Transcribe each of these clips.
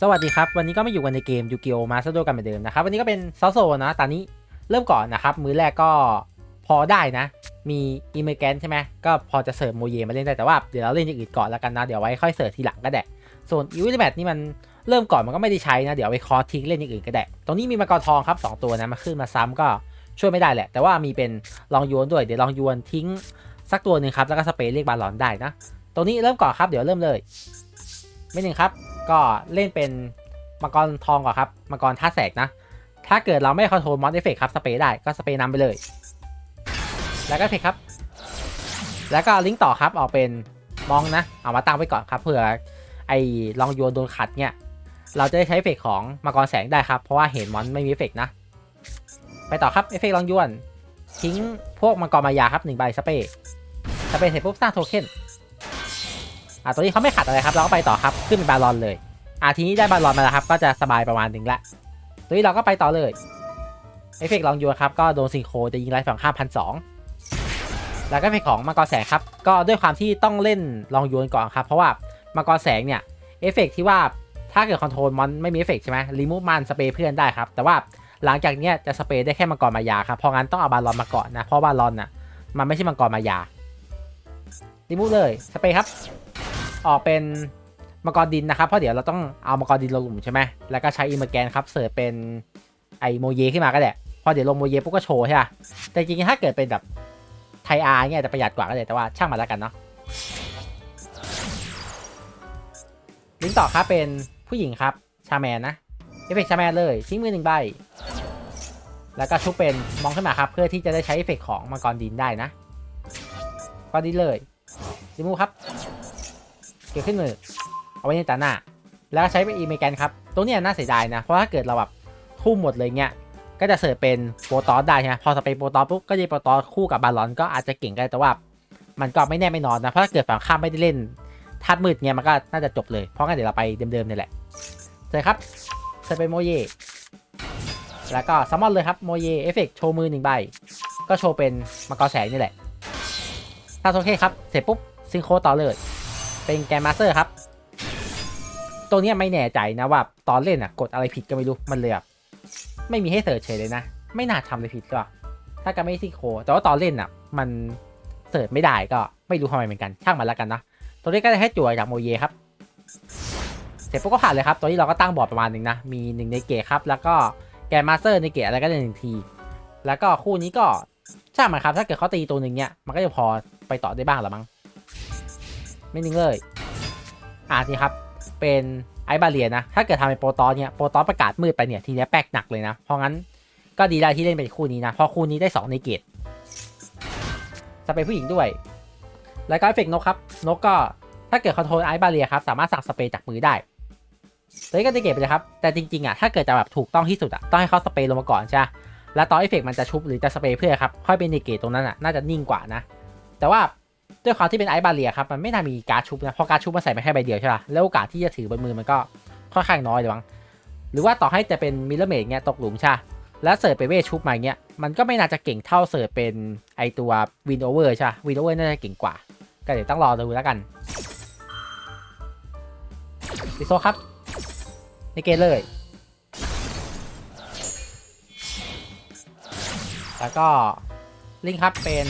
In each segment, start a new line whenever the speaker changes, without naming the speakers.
สวัสดีครับ วันนี้ก็มาอยู่กันในเกมยูกิโอมาสโดกันเหมือนเดิมนะครับ วันนี้ก็เป็นซอโซนะตอนนี้เริ่มก่อนนะครับ มือแรกก็พอได้นะ มีอิเมอร์แกนใช่ไหมก็พอจะเสิร์ฟโมเยมาเล่นได้แต่ว่าเดี๋ยวเราเล่นอย่างอื่นก่อนแล้วกันนะ เดี๋ยวไว้ค่อยเสิร์ฟทีหลังก็ได้ส่วนอีวิลแมทนี่มันเริ่มก่อนมันก็ไม่ได้ใช้นะเดี๋ยวเอาไปคอทิ้งเล่นอย่างอื่นก็ได้ตรงนี้มีมังกรทองครับสองตัวนะมาขึ้นมาซ้ำก็ช่วยไม่ได้แหละ แต่ว่ามีเป็นลองโยนด้วยเดี๋ยวลองโยนทิ้งสักตัวหนึ่งครับแล้วก็สเปรย์เรียกบาลอนได้นะตรงนี้เริ่มก่อนครับเดี๋ยวเริ่มเลย ไม่หนึ่งครับ ก็เล่นเป็นมังกรทองก่อนครับ มังกรท่าแสกนะ ถ้าเกิดเราไม่คอนโทรลมอนเอฟเฟกครับ สเปรย์ได้ก็สเปรย์นำไปเลย แล้วก็เฟกครับ แล้วก็ลิงก์ต่อครับออกเป็นมองนะ เอามาตั้งไว้ก่อนครับเผื่อไอ้ลองโยนโดนขัดเนี่ย เราจะได้ใช้เอฟเฟกของมังกรแสงได้ครับ เพราะว่าเห็นมอนไม่มีเอฟเฟกนะ ไปต่อครับเอฟเฟกลองโยนทิ้งพวกมังกรมายาครับหนึ่งใบสเปรย์สเปรย์เสร็จปุ๊บสร้างโทเค็น อะตัวนี้เขาไม่ขัดอะไรครับเราก็ไปต่อครับขึ้นเป็นบาลอนเลยอะทีนี้ได้บาลอนมาแล้วครับ ก็จะสบายประมาณหนึ่งละตัวนี้เราก็ไปต่อเลยเอฟเฟกต์ลองโยนครับก็โดนซิงโครจะยิงไล่ฝั่งข้ามพันสองแล้วก็เอฟเฟกต์ของมังกรแสงครับ ก็ด้วยความที่ต้องเล่นลองโยนก่อนครับ เพราะว่ามังกรแสงเนี่ยเอฟเฟกต์ที่ว่าถ้าเกิดคอนโทรลมันไม่มีเอฟเฟกต์ใช่ไหมรีมูฟมันสเปรย์เพื่อนได้ครับ แต่ว่าหลังจากเนี้ยจะสเปรย์ได้แค่มังกรมายาครับเพราะงั้นต้องเอาบาลอนมาก่อนนะ เพราะบาลอนน่ะมันไม่ใช่มังกรมายารีมูฟเลยสเปรย์ครับ ออกเป็นมังกรดินนะครับ เพราะเดี๋ยวเราต้องเอามังกรดินลงหลุมใช่ไหมแล้วก็ใช้อิมเมอร์แกนครับเสิร์ฟเป็นไอโมเยขึ้นมาก็แหละพอเดี๋ยวลงโมเยปุ๊บก็โชว์ใช่ป่ะแต่จริงๆถ้าเกิดเป็นแบบไทอาร์เนี่ยจะประหยัดกว่าก็เลยแต่ว่าช่างมันแล้วกันเนาะลิงต่อครับเป็นผู้หญิงครับ ชาแมนนะเอฟเฟกต์ชาแมนเลยทิ้งมือหนึ่งใบ แล้วก็ชุบเป็นมองขึ้นมาครับ เพื่อที่จะได้ใช้เอฟเฟกต์ของมังกรดินได้นะก็ดินเลยดิมูครับ เกี่ยวขึ้นมือเอาไว้ในตาหน้า แล้วใช้เป็นอีเมแกนครับ ตรงนี้น่าเสียดายนะ เพราะถ้าเกิดเราแบบทุ่มหมดเลยเงี้ย ก็จะเสิร์ฟเป็นโปรตอสได้ใช่ไหมพอสเปนโปรตอสปุ๊บก็จะโปรตอสคู่กับบาลอนก็อาจจะเก่งกันแต่ว่า มันก็ไม่แน่ไม่นอนนะ เพราะถ้าเกิดฝั่งข้ามไม่ได้เล่นธาตุมืดเงี้ยมันก็น่าจะจบเลย เพราะงั้นเดี๋ยวเราไปเดิมๆนี่แหละเสร็จครับเสิร์ฟเป็นโมเย แล้วก็ซัมมอนเลยครับโมเยเอฟเฟกโชว์มือหนึ่งใบ ก็โชว์เป็นมังกรแสงนี่แหละถ้าโอเคครับ เสร็จปุ๊บซิงโครต่อเลย เป็นแกมมาสเตอร์ครับ ตัวเนี้ยไม่แน่ใจนะว่าตอนเล่นอะกดอะไรผิดก็ไม่รู้มันเลยแบบไม่มีให้เสิร์ชเฉยเลยนะ ไม่น่าทำอะไรผิดหรอกถ้าก็ไม่ซิโค แต่ว่าตอนเล่นอะ มันเสิร์ชไม่ได้ก็ไม่รู้ทำไมเหมือนกัน ช่างมันแล้วกันนะตัวนี้ก็จะให้จั่วจากโมเยครับ เสร็จปุ๊บก็ผ่านเลยครับ ตัวนี้เราก็ตั้งบอร์ดประมาณหนึ่งนะ มีหนึ่งในเกตครับ แล้วก็แกมมาสเตอร์ในเกตอะไรก็ได้หนึ่งที แล้วก็คู่นี้ก็ช่างมันครับ ถ้าเกิดเขาตีตัวหนึ่งเนี้ย มันก็จะพอไปต่อได้บ้างหรือมั้ง ไม่นิ่งเลย อ่านี่ครับ เป็นไอบาเลียนะ ถ้าเกิดทำเป็นโปรตอนเนี่ย โปรตอนประกาศมืดไปเนี่ย ทีเนี้ยแป๊กหนักเลยนะ เพราะงั้นก็ดีได้ที่เล่นเป็นคู่นี้นะ เพราะคู่นี้ได้ 2 ในเกตสเปรย์ผู้หญิงด้วย แล้วก็เอฟเฟกต์นกครับ นกก็ถ้าเกิดคอนโทรลไอบาเลียครับ สามารถสั่งสเปรย์จากมือได้ตัวนี้ก็จะเก็บไปเลยครับ แต่จริงๆอะ ถ้าเกิดจะแบบถูกต้องที่สุดอะ ต้องให้เขาสเปรย์ลงมาก่อนใช่ไหมแล้วตอนเอฟเฟกต์มันจะชุบหรือจะสเปรย์เพื่อครับ ค่อยเป็นในเกตตรงนั้นอะ น่าจะนิ่งกว่านะ แต่ว่า ด้วยความที่เป็นไอซ์บาเรียครับมันไม่น่ามีการชุบนะเพราะการชุบมันใส่ไปแค่ใบเดียวใช่ป่ะแล้วโอกาสที่จะถือบนมือมันก็ค่อนข้างน้อยเลยมั้งหรือว่าต่อให้จะเป็นมิลเลอร์เมดเงี้ยตกหลุมใช่แล้วเสิร์ฟไปเวชุบมาเงี้ยมันก็ไม่น่าจะเก่งเท่าเสิร์ฟเป็นไอตัววินโอเวอร์ใช่วินโอเวอร์น่าจะเก่งกว่า ก็เดี๋ยวต้องรอดูแล้วกันดิโซครับในเกมเลย แล้วก็ลิงครับเป็น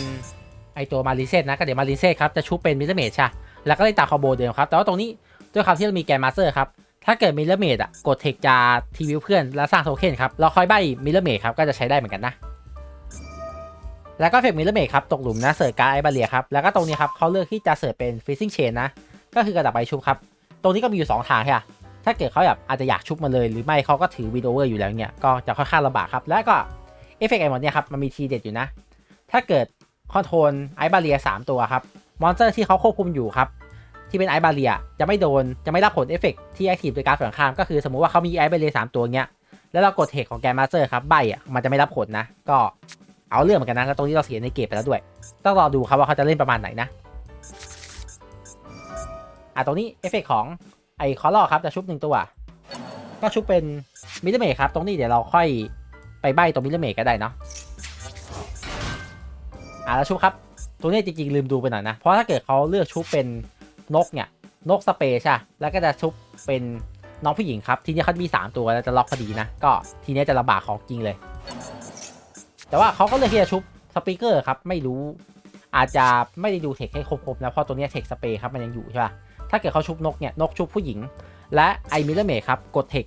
ไอตัวมาริเซตนะก็เดี๋ยวมาริเซตครับจะชุบเป็นมิลเลอร์เมดใช่แล้วก็เล่นตามคอมโบเดิมครับแต่ว่าตรงนี้ด้วยความที่เรามีแกนมาสเตอร์ครับถ้าเกิดมิลเลอร์เมดอะกดเทคจะทีวิวเพื่อนแล้วสร้างโทเค็นครับเราคอยใบมิลเลอร์เมดครับก็จะใช้ได้เหมือนกันนะแล้วก็เฟกมิลเลอร์เมดครับตกหลุมนะเสิร์ฟการไอบาเลียครับแล้วก็ตรงนี้ครับเขาเลือกที่จะเสิร์ฟเป็นฟิซซิ่งเชนนะก็คือกระดับใบชุบครับตรงนี้ก็มีอยู่ 2 ทางค่ะถ้าเกิดเขาแบบอาจจะอยากชุบมาเลย หรือไม่เขาก็ถือวีดโอเวอร์อยู่แล้วเนี่ยก็จะค่อนข้างลำบากครับแล้วก็เอฟเฟกต์ไอหมดเนี่ยครับมันมีทีเด็ดอยู่นะ ถ้าเกิด คอนโทรลไอบาเลียสามตัวครับ มอนสเตอร์ที่เขาควบคุมอยู่ครับ ที่เป็นไอบาเลียจะไม่โดนจะไม่รับผลเอฟเฟกต์ที่แอคทีฟโดยการฝั่งข้ามก็คือสมมุติว่าเขามีไอบาเลียสามตัวเงี้ยแล้วเรากดเทคของแกมาสเตอร์ครับใบอะมันจะไม่รับผลนะ ก็เอาเรื่องเหมือนกันนะแล้วตรงนี้เราเสียในเกมไปแล้วด้วย ต้องรอดูครับว่าเขาจะเล่นประมาณไหนนะอะตรงนี้เอฟเฟกต์ของไอคอร์ลครับจะชุบหนึ่งตัว ก็ชุบเป็นมิเลอร์เมครับตรงนี้เดี๋ยวเราค่อยไปใบตรงมิเลอร์เมก็ได้เนาะ อะแล้วชุบครับตัวนี้จริงๆลืมดูไปหน่อยนะ เพราะถ้าเกิดเขาเลือกชุบเป็นนกเนี่ย นกสเปช่ะแล้วก็จะชุบเป็นน้องผู้หญิงครับ ทีนี้เขามี 3 ตัวแล้วจะล็อกพอดีนะ ก็ทีนี้จะลำบากของจริงเลย แต่ว่าเขาก็เลยที่จะชุบสปีกเกอร์ครับ ไม่รู้ อาจจะไม่ได้ดูเทคให้ครบๆนะ เพราะตัวนี้เทคสเปย์ครับมันยังอยู่ใช่ป่ะ ถ้าเกิดเขาชุบนกเนี่ย นกชุบผู้หญิง และไอมิลเลเมครับ กดเทค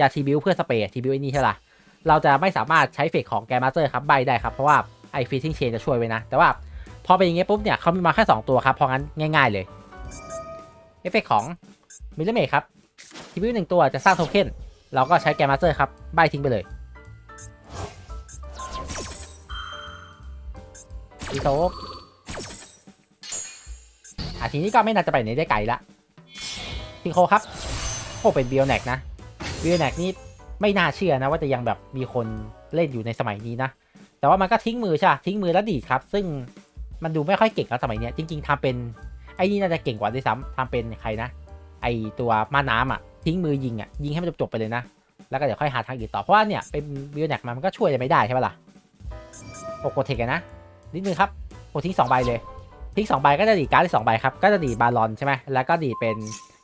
จะทีบิวเพื่อสเปย์ทีบิวไอ้นี่ใช่ป่ะ เราจะไม่สามารถใช้เฟกของแกมาสเตอร์ครับใบได้ครับ เพราะว่า ไอฟิซซิ่งเชนจะช่วยไว้นะ แต่ว่าพอเป็นอย่างเงี้ยปุ๊บเนี่ยเขามีมาแค่ 2 ตัวครับ เพราะงั้นง่าย ๆเลย เอฟเฟกของมิเลเมครับทีวิวหนึ่งตัวจะสร้างโทเค็นเราก็ใช้แกมมาสเตอร์ครับ ใบทิ้งไปเลยดีโซฟอะทีนี้ก็ไม่น่าจะไปไหนได้ไกลละทิงโคครับโอ้เป็นบิโอแนกนะบิโอแนกนี่ไม่น่าเชื่อนะว่าจะยังแบบมีคนเล่นอยู่ในสมัยนี้นะ แต่ว่ามันก็ทิ้งมือใช่ทิ้งมือแล้วดีดครับ ซึ่งมันดูไม่ค่อยเก่งแล้วสมัยนี้จริง ๆทำเป็นไอ้นี่น่าจะเก่งกว่าด้วยซ้ำทำเป็นใครนะ ไอตัวมาน้ำอะทิ้งมือยิงอะยิงให้มันจบๆไปเลยนะ แล้วก็เดี๋ยวค่อยหาทางอื่นต่อเพราะว่าเนี่ยเป็นบิวแนกมามันก็ช่วยอะไรไม่ได้ใช่ปะล่ะโอกดเทกันนะนิดนึงครับโอทิ้งสองใบเลยทิ้งสองใบก็จะดีการ์ดได้สองใบครับก็จะดีบาลอนใช่ไหมแล้วก็ดีเป็น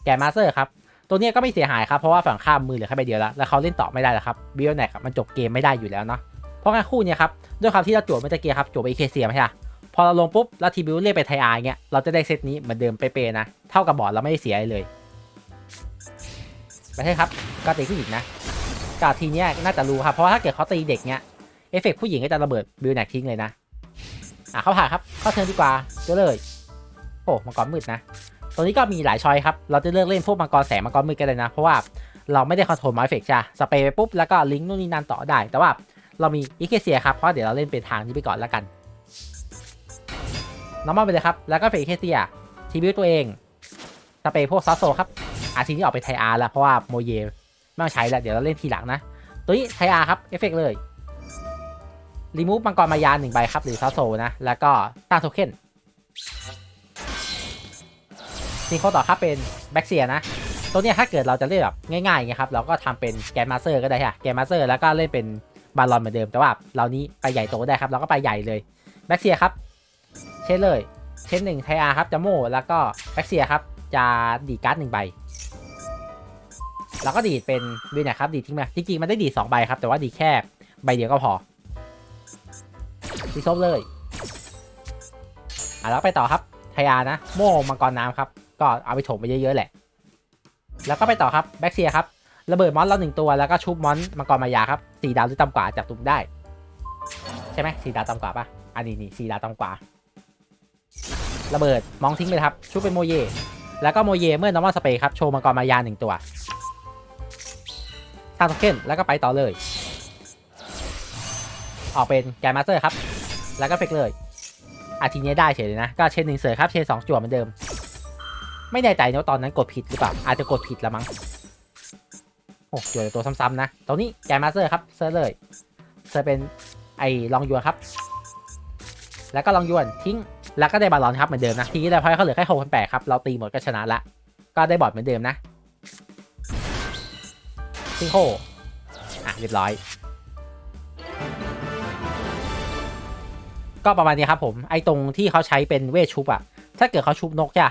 แกมมาสเตอร์ครับตัวนี้ก็ไม่เสียหายครับเพราะว่าฝั่งข้ามมือเหลือแค่ใบเดียวแล้วแล้วเขาเล่นต่อไม่ได้แล้วครับบิวแนกมันจบเกมไม่ได้อยู่แล้วเนาะ เพราะงั้นคู่เนี่ยครับด้วยความที่เราจวดเมื่อตะเกียครับจวไปเคเซียไม่ใช่ปะพอเราลงปุ๊บแล้วทีบิวเรียกไปไทอาร์เงี้ยเราจะได้เซตนี้เหมือนเดิมเป๊ะๆนะ เท่ากับบอร์ดเราไม่ได้เสียอะไรเลยไม่ใช่ครับก็ตีผู้หญิงนะกาทีเนี้ยน่าจะรู้ครับเพราะว่าถ้าเกิดเขาตีเด็กเนี้ยเอฟเฟกผู้หญิงก็จะระเบิดบิลแนกทิ้งเลยนะอะเข้าผ่านครับเข้าเทิร์นดีกว่าเจอเลยโอ้มังกรมืดนะตัวนี้ก็มีหลายชอยครับเราจะเลือกเล่นพวกมังกรแสงมังกรมืดก็ได้นะเพราะว่าเราไม่ได้คอนโทรลไมเฟกใช่สเปรย์ไปปุ๊บแล้วก็ลิงก์นู่นนี่นั่นต่อได้ แต่ว่า เรามีอีเคเซียครับเพราะเดี๋ยวเราเล่นเป็นทางนี้ไปก่อนแล้วกันน้องมาไปเลยครับ แล้วก็เฟกอีเคเซียทีบิวตัวเองสเปรย์พวกซัสโซครับอาทีนี้ออกไปไทอาร์แล้วเพราะว่าโมเยไม่ต้องใช้แล้วเดี๋ยวเราเล่นทีหลังนะ ตัวนี้ไทอาร์ครับเอฟเฟกเลยรีมูฟมังกรมายาหนึ่งใบครับ หรือซัสโซนะ แล้วก็ตั้งโทเค็นทีโคต่อครับเป็นแบ็กเซียนะ ตัวนี้ถ้าเกิดเราจะเล่นแบบง่ายๆอย่างเงี้ยครับเราก็ทำเป็นแกนมาเตอร์ก็ได้ค่ะแกนมาเตอร์แล้วก็เล่นเป็น บาลอนเหมือนเดิมแต่ว่าเรานี้ไปใหญ่โตได้ครับ เราก็ไปใหญ่เลยแบ็กเซียครับ เช่นเลย เช่นหนึ่งไทอาร์ครับจะโมแล้วก็แบ็กเซียครับจะดีดการ์ดหนึ่งใบแล้วก็ดีดเป็นวินนะครับดีดทิ้งมาจริงๆมันได้ดีดสองใบครับ แต่ว่าดีแค่ใบเดียวก็พอดีซบเลยอะแล้วไปต่อครับไทอาร์นะ โม่มังกรน้ำครับ ก็เอาไปถมไปเยอะๆแหละ แล้วก็ไปต่อครับแบ็กเซียครับ ระเบิดมอนเราหนึ่งตัวแล้วก็ชุบมอนมังกรมายาครับสี่ดาวหรือต่ำกว่าจับตุ่มได้ ใช่ไหมสี่ดาวต่ำกว่าปะอันนี้นี่สี่ดาวต่ำกว่า ระเบิดมองทิ้งไปครับ ชุบเป็นโมเย แล้วก็โมเยเมื่อ normal spray ครับโชว์มังกรมายาหนึ่งตัวสร้างโทเค็นแล้วก็ไปต่อเลย ออกเป็นแกมาสเตอร์ครับ แล้วก็เฟกเลยอาทีนี้ได้เฉยเลยนะ ก็เชนหนึ่งเสือครับ เชนสองจั่วเหมือนเดิม ไม่แน่ใจนะตอนนั้นกดผิดหรือเปล่า อาจจะกดผิดละมั้ง โอ้จั่วตัวซ้ำๆนะตรงนี้แกนมาเตอร์ครับเซอร์เลยเซอร์เป็นไอ้ลองยวนครับ แล้วก็ลองยวนทิ้ง แล้วก็ได้บาลอนครับเหมือนเดิมนะทีนี้เราพอยเขาเหลือแค่หกพันแปดครับเราตีหมดก็ชนะละ ก็ได้บอร์ดเหมือนเดิมนะซิงโคอะเรียบร้อย ก็ประมาณนี้ครับผมไอ้ตรงที่เขาใช้เป็นเวทชุบอะถ้าเกิดเขาชุบนกจ้ะ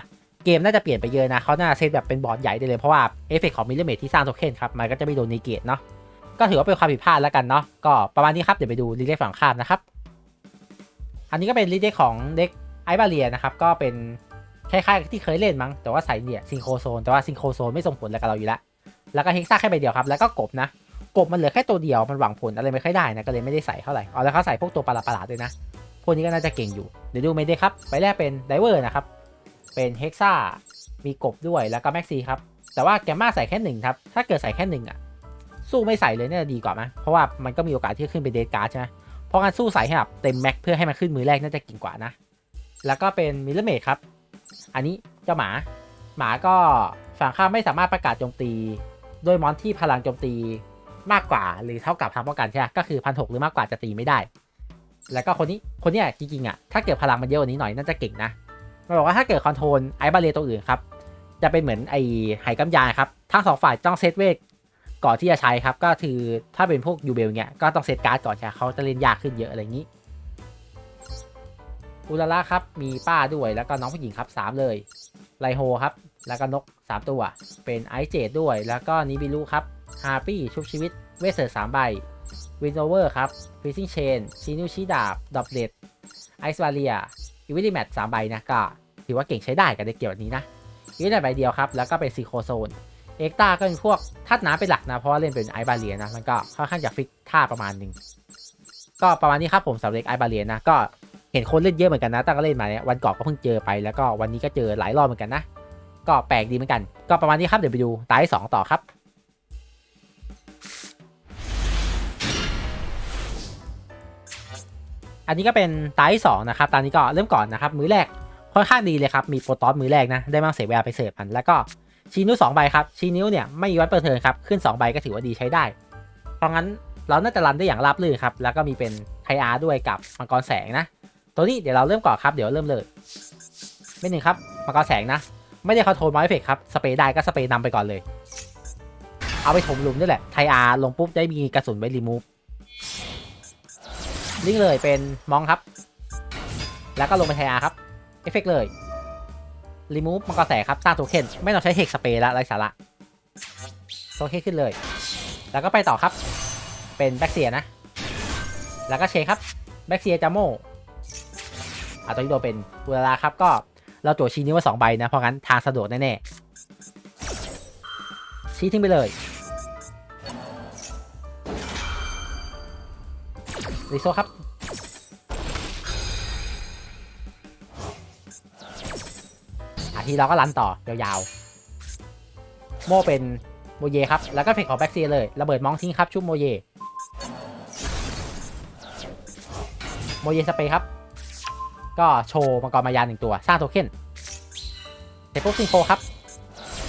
เกมน่าจะเปลี่ยนไปเยอะนะเขาน่าเซตแบบเป็นบอร์ดใหญ่ได้เลยเพราะว่าเอฟเฟกของมิลเลเมทที่สร้างโทเค็นครับมันก็จะไม่โดนนิเกตเนาะก็ถือว่าเป็นความผิดพลาดแล้วกันเนาะก็ประมาณนี้ครับเดี๋ยวไปดูรีเลย์ฝั่งข้ามนะครับอันนี้ก็เป็นรีเลย์ของเด็กไอบาเรียนะครับก็เป็นคล้ายๆที่เคยเล่นมั้งแต่ว่าใส่เนี่ยซิงโครโซนแต่ว่าซิงโครโซนไม่ส่งผลอะไรกับเราอยู่แล้วแล้วก็เฮกซ่าแค่ใบเดียวครับแล้วก็กบนะกบมันเหลือแค่ตัวเดียวมันหวังผลอะไรไม่ค่อยได้นะก็เลยไม่ได้ใส่เท่าไหร่อ๋อแล้วเขาใส่พวกตัวประหลาดๆด้วยนะพวกนี้ก็น่าจะเก่งอยู่เดี๋ยวดูไม่ได้ครับใบแรกเป็นไดเวอร์นะครับ เป็นเฮกซ่ามีกบด้วยแล้วก็แม็กซีครับ แต่ว่าแกมมาใส่แค่หนึ่งครับ ถ้าเกิดใส่แค่หนึ่งอะ สู้ไม่ใส่เลยเนี่ยดีกว่าไหมเพราะว่ามันก็มีโอกาสที่จะขึ้นไปเดทการ์ดใช่ไหมเพราะงั้นสู้ใส่ให้แบบเต็มแม็กเพื่อให้มันขึ้นมือแรกน่าจะเก่งกว่านะ แล้วก็เป็นมิลเลเมดครับ อันนี้เจ้าหมา หมาก็ฝั่งข้ามไม่สามารถประกาศโจมตี โดยมอนที่พลังโจมตีมากกว่าหรือเท่ากับพลังป้องกันใช่ไหมก็คือพันหกหรือมากกว่าจะตีไม่ได้ แล้วก็คนนี้คนนี้จริงๆอะถ้าเกิดพลังมันเยอะกว่านี้หน่อยน่าจะเก่งนะ มันบอกว่าถ้าเกิดคอนโทรลไอ้บาเลตัวอื่นครับ จะเป็นเหมือนไอ้ไหกำยาครับ ทั้งสองฝ่ายต้องเซตเวทก่อนที่จะใช้ครับ ก็คือถ้าเป็นพวกยูเบลเนี่ยก็ต้องเซตการ์ดก่อนใช่เขาจะเล่นยากขึ้นเยอะอะไรอย่างนี้อุลาล่าครับ มีป้าด้วยแล้วก็น้องผู้หญิงครับสามเลยไลโฮครับ แล้วก็นก 3 ตัว เป็นไอเจดด้วย แล้วก็นิบิลุครับฮาร์ปี้ชุบชีวิต เวสเซอร์สามใบวินโอเวอร์ครับฟิซซิ่งเชนชีนิวชีดาบดอบเดดไอซ์วาเลีย อีวิลิแมทสามใบนะก็ถือว่าเก่งใช้ได้กับเด็กเกี่ยวแบบนี้นะอีวิลิแมทใบเดียวครับแล้วก็เป็นซีโคโซนเอ็กตาก็เป็นพวกธาตุน้ำเป็นหลักนะ เพราะว่าเล่นเป็นไอบาเลียนะ มันก็ค่อนข้างจะฟิกท่าประมาณหนึ่งก็ประมาณนี้ครับผมสำหรับเด็กไอบาเลียนะ ก็เห็นคนเล่นเยอะเหมือนกันนะตั้งแต่เล่นมาเนี่ยวันก่อนก็เพิ่งเจอไปแล้วก็วันนี้ก็เจอหลายรอบเหมือนกันนะ ก็แปลกดีเหมือนกัน ก็ประมาณนี้ครับเดี๋ยวไปดูตาที่สองต่อครับ อันนี้ก็เป็นตาที่สองนะครับตอนนี้ก็เริ่มก่อนนะครับมือแรกค่อนข้างดีเลยครับมีโปรตอสมือแรกนะได้มาเสียเวลาไปเสิร์ฟมันแล้วก็ชีนิ้วสองใบครับชีนิ้วเนี่ยไม่มีวัดเปิดเทินครับขึ้น2ใบก็ถือว่าดีใช้ได้ เพราะงั้นเราน่าจะรันได้อย่างราบรื่นครับแล้วก็มีเป็นไทอาร์ด้วยกับมังกรแสงนะ ตัวนี้เดี๋ยวเราเริ่มก่อนครับเดี๋ยวเริ่มเลยไม่หนึ่งครับมังกรแสงนะ ไม่ได้คอนโทรลมอเอฟเฟกครับสเปรย์ได้ก็สเปรย์นำไปก่อนเลย เอาไปถมหลุมนี่แหละไทอาร์ลงปุ๊บได้มีกระสุนไว้รีมูฟ ลิงเลยเป็นมองครับ แล้วก็ลงไปไทอาร์ครับ เอฟเฟกเลย รีมูฟมังกรแสงครับสร้างโทเค็นไม่ต้องใช้เฮกสเปรย์แล้วไรสาระโทเค็นขึ้นเลย แล้วก็ไปต่อครับ เป็นแบ็กเซียนะ แล้วก็เชคครับ แบ็กเซียจามโมอะตัวนี้โดนเป็นบูราครับก็เราโจทย์ชี้นิ้วว่าสองใบนะ เพราะงั้นทางสะดวกแน่ๆชี้ทิ้งไปเลย รีโซครับอะทีเราก็รันต่อยาวๆ โมเป็นโมเยครับ แล้วก็เฟกของแบ็กซีเลย ระเบิดมองทิ้งครับชุบโมเย โมเยสเปย์ครับ ก็โชว์มังกรมายาหนึ่งตัว สร้างโทเค็นเสร็จปุ๊บซิงโคครับ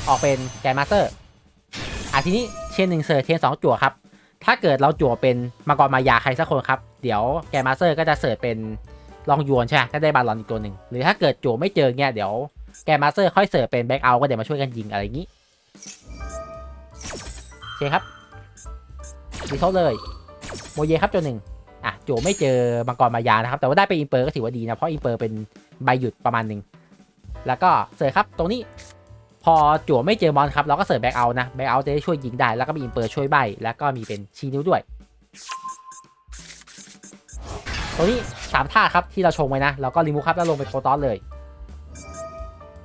ออกเป็นแกนมาสเตอร์อะทีนี้เชนหนึ่งเซอร์เชนสองจั่วครับ ถ้าเกิดเราจั่วเป็นมังกรมายาใครสักคนครับ เดี๋ยวแกมาเตอร์ก็จะเสิร์ชเป็นลองยวนใช่ไหมก็ได้บาลอนอีกตัวหนึ่งหรือถ้าเกิดจั่วไม่เจอเงี้ยเดี๋ยวแกมาเตอร์ค่อยเสิร์ชเป็นแบ็กเอาก็เดี๋ยวมาช่วยกันยิงอะไรอย่างนี้โอเคครับดีโซเลยโมเยครับตัวหนึ่งอะโจไม่เจอมังกรมายานะครับแต่ว่าได้ไปอินเปอร์ก็ถือว่าดีนะเพราะอินเปอร์เป็นใบหยุดประมาณหนึ่งแล้วก็เสิร์ฟครับตรงนี้พอจั่วไม่เจอมอนครับเราก็เสิร์ฟแบ็กเอานะแบ็กเอาจะได้ช่วยยิงได้ แล้วก็มีอินเปอร์ช่วยใบ แล้วก็มีเป็นชีนิ้วด้วย ตรงนี้สามท่าครับที่เราชงไว้นะเราก็รีมูฟครับแล้วลงไปโปรตอสเลย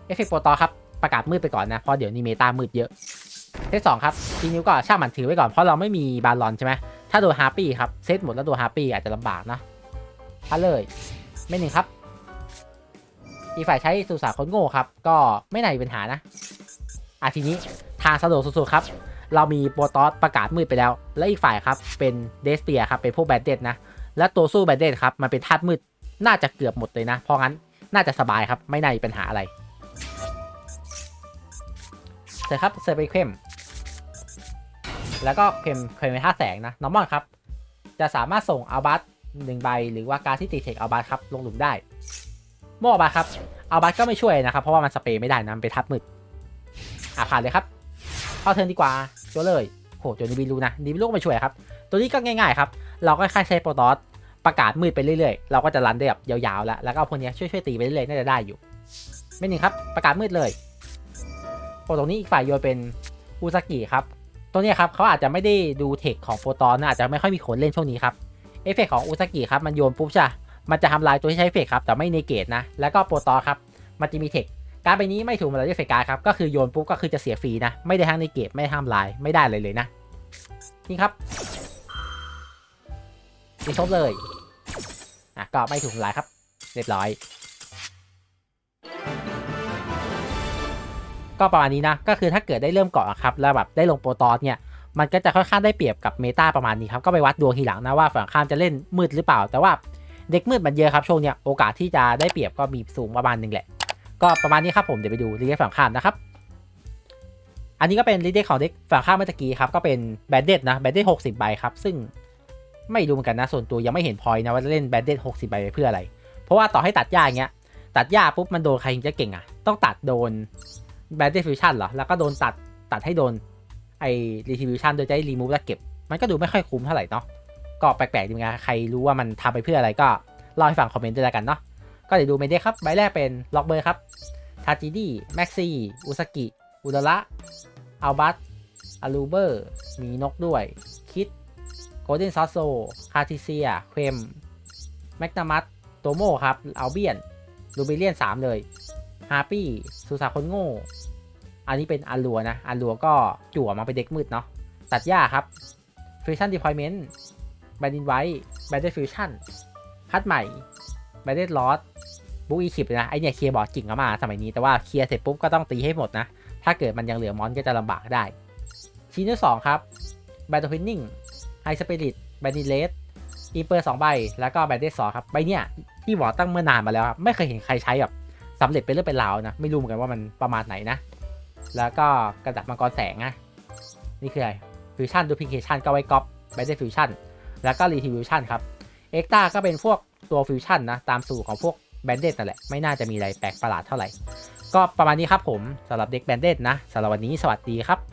เอฟเฟกต์โปรตอสครับประกาศมืดไปก่อนนะเพราะเดี๋ยวนี้เมตามืดเยอะเซตสองครับทีนิ้วก็ช่างมันถือไว้ก่อนเพราะเราไม่มีบาลอนใช่ไหมถ้าโดนฮาร์ปี้ครับเซตหมดแล้วโดนฮาร์ปี้อาจจะลำบากนะพัดเลยไม่หนึ่งครับอีกฝ่ายใช้สุสานคนโง่ครับ ก็ไม่น่ามีปัญหานะอาทีนี้ทางสะดวกสุดๆครับ เรามีโปรตอสประกาศมืดไปแล้ว และอีกฝ่ายครับเป็นเดสเปียครับเป็นพวกแบดเด็ดนะ และตัวสู้แบดเด็ดครับมันเป็นธาตุมืดน่าจะเกือบหมดเลยนะ เพราะงั้นน่าจะสบายครับไม่น่ามีปัญหาอะไรเสร็จครับเซอร์ไปเข้มแล้วก็เพมเคยเป็นท่าแสงนะนอร์มอนครับจะสามารถส่งอัลบัตหนึ่งใบหรือว่าการที่ติดเทคอัลบัตครับลงหลุมได้โมอัลบัตครับอัลบัตก็ไม่ช่วยนะครับเพราะว่ามันสเปรย์ไม่ได้นะมันเป็นทับมืดอะผ่านเลยครับเข้าเทิร์นดีกว่าจัวเลยโหจัวนิบิลูนะนิบิลูก็ไม่ช่วยครับ ตัวนี้ก็ง่ายๆครับ เราก็แค่ใช้โปรตอสประกาศมืดไปเรื่อยๆ เราก็จะรันได้แบบยาวๆแล้ว แล้วก็พวกนี้ช่วยๆตีไปเรื่อยๆ น่าจะได้อยู่ ไม่หนึ่งครับประกาศมืดเลยโอ้ตรงนี้อีกฝ่ายโยนเป็นอุซากิครับ ตัวนี้ครับเขาอาจจะไม่ได้ดูเทคของโปรตอนนะอาจจะไม่ค่อยมีคนเล่นช่วงนี้ครับเอฟเฟกของอุซากิครับมันโยนปุ๊บใช่มันจะทำลายตัวที่ใช้เอฟเฟกครับแต่ไม่เนเกตนะ แล้วก็โปรตอนครับมันจะมีเทคการดใบนี้ไม่ถูกมันเลยด้วยเฟกการครับก็คือโยนปุ๊บก็คือจะเสียฟรีนะไม่ได้ทั้งเนเกตไม่ได้ทำลายไม่ได้เลยเลยนะนี่ครับ ดีซบเลย อะก็ไม่ถูกทำลายครับ เรียบร้อย ก็ประมาณนี้นะ ก็คือถ้าเกิดได้เริ่มเกาะครับ แล้วแบบได้ลงโปรตอสเนี่ย มันก็จะค่อนข้างได้เปรียบกับเมตาประมาณนี้ครับ ก็ไปวัดดวงทีหลังนะว่าฝั่งข้ามจะเล่นมืดหรือเปล่า แต่ว่าเด็กมืดมันเยอะครับช่วงเนี้ย โอกาสที่จะได้เปรียบก็มีสูงประมาณนึงแหละ ก็ประมาณนี้ครับผมเดี๋ยวไปดูรีเด็กฝั่งข้ามนะครับอันนี้ก็เป็นรีเด็กของเด็กฝั่งข้ามเมื่อกี้ครับ ก็เป็นแบดเด็ดนะแบดเด็ดหกสิบใบครับ ซึ่ง ไม่ดูเหมือนกันนะส่วนตัวยังไม่เห็นพอยนะว่าจะเล่นแบดเด็ดหกสิบใบไปเพื่ออะไร เพราะว่าต่อให้ตัดหญ้าอย่างเงี้ย ตัดหญ้าปุ๊บมันโดนใครถึงจะเก่งอะ ต้องตัดโดนแบดเดฟิวชั่นเหรอ แล้วก็โดนตัดตัดให้โดนไอ้รีทิวิชั่นโดยจะได้รีมูฟและเก็บ มันก็ดูไม่ค่อยคุ้มเท่าไหร่เนาะก็แปลกๆดีเหมือนกันใครรู้ว่ามันทำไปเพื่ออะไรก็เล่าให้ฟังคอมเมนต์ด้วยแล้วกันเนาะก็เดี๋ยวดูเมเดครับใบแรกเป็นล็อกเบอร์ครับทาจิดี้แม็กซี่อุสกิอุดระอัลบัตอาลูเบอร์มีนกด้วยคิด โกลเด้นซอสโซ คาทิเซีย เคมแมกนามัสโตโมครับ อัลเบียน ลูบิเลียน 3 เลยฮาปี้สุสาคนโง่ อันนี้เป็นอัลลัวนะ อัลลัวก็จั่วมาเป็นเด็กมืดเนาะ ตัดหญ้าครับฟิวชั่นดีพอยเมนต์แบนดินไวท์แบนเดฟิวชั่นคัดใหม่แบนเดลอสบุ๊กอีคิปนะ ไอเนี่ยเคลียร์บอร์ดกิ่งเข้ามาสมัยนี้ แต่ว่าเคลียร์เสร็จปุ๊บก็ต้องตีให้หมดนะ ถ้าเกิดมันยังเหลือมอนก็จะลำบากได้ ชิ้นที่สองครับแบนด์ทวินนิ่ง ไฮสปิริตแบนดิเลสอีเปอร์สองใบ แล้วก็แบนเดสอครับ ใบเนี้ยที่บอตั้งเมื่อนานมาแล้วครับ ไม่เคยเห็นใครใช้แบบสำเร็จเป็นเรื่องเป็นราวนะ ไม่รู้เหมือนกันว่ามันประมาณไหนนะ แล้วก็กระดับมังกรแสงนะนี่คืออะไรฟิวชั่นดูพิเคชันก็ไว้ก๊อปแบนเดฟิวชั่นแล้วก็รีทิวิชั่นครับเอ็กตาก็เป็นพวกตัวฟิวชั่นนะตามสูตรของพวกแบนเดตนั่นแหละไม่น่าจะมีอะไรแปลกประหลาดเท่าไหร่ก็ประมาณนี้ครับผมสำหรับเด็กแบนเดตนะสำหรับวันนี้สวัสดีครับ